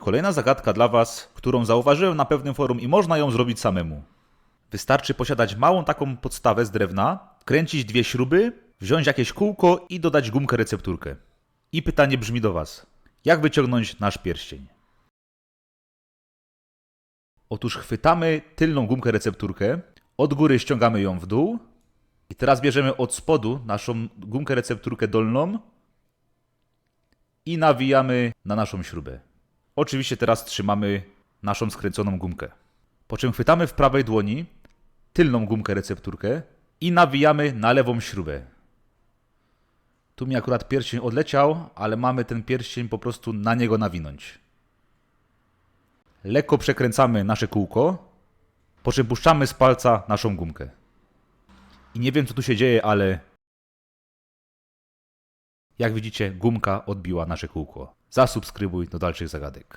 Kolejna zagadka dla Was, którą zauważyłem na pewnym forum i można ją zrobić samemu. Wystarczy posiadać małą taką podstawę z drewna, kręcić dwie śruby, wziąć jakieś kółko i dodać gumkę recepturkę. I pytanie brzmi do Was. Jak wyciągnąć nasz pierścień? Otóż chwytamy tylną gumkę recepturkę, od góry ściągamy ją w dół i teraz bierzemy od spodu naszą gumkę recepturkę dolną i nawijamy na naszą śrubę. Oczywiście teraz trzymamy naszą skręconą gumkę. Po czym chwytamy w prawej dłoni tylną gumkę recepturkę i nawijamy na lewą śrubę. Tu mi akurat pierścień odleciał, ale mamy ten pierścień po prostu na niego nawinąć. Lekko przekręcamy nasze kółko, po czym puszczamy z palca naszą gumkę. I nie wiem co tu się dzieje, ale jak widzicie, gumka odbiła nasze kółko. Zasubskrybuj do dalszych zagadek.